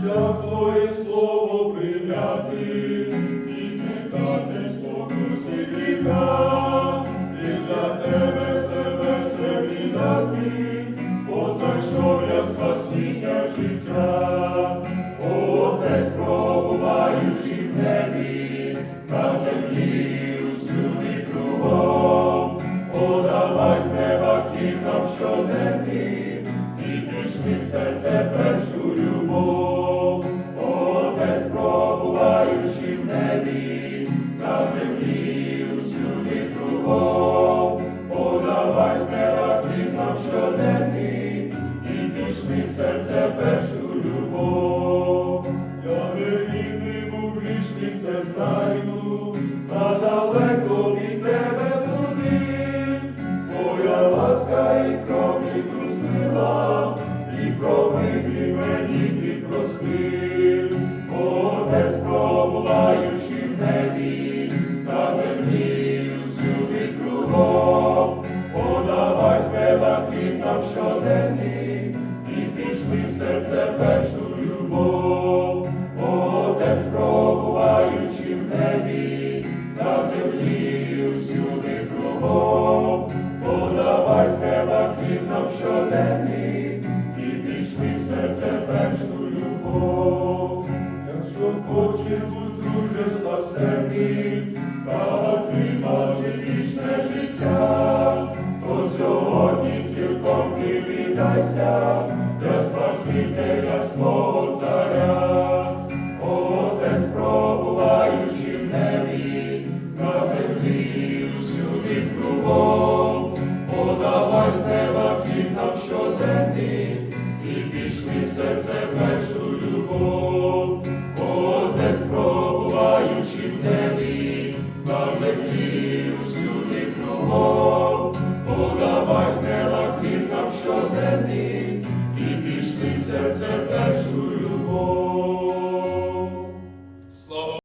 Твоє слово прийняти, і не дати спокуси гріха, і для тебе себе все віддати, познай, що спасіння життя, Отець, пробуваючи в небі, на землі усюди кругом, подавай з неба хліб нам щоденний, серце першу любов, щоденний, і пішли в серце першу любов. Я невинний був грішний, це знаю, та далеко від тебе туди, Твоя ласка і кров відпустила, і провини мені відпростив. Отець, пробуваючи в небі, на землі всюди кругом, з неба хліб щоденний, і пішли в серце першу любов. Отець, пробуваючи в небі, на землі всюди кругом, подавай з неба хліб нам щоденний, і пішли в серце першу любов. Якщо хочеш будь друже спасений, та отримати вічне життя, ти віддайся для Спасителя свого царя. Отець, пробуваючи в небі, на землі всюди кругом, подавай з неба хліб нам щоденний, і пішли серце першу любов. Отець, пробуваючи в небі, на землі всюди кругом, подавай з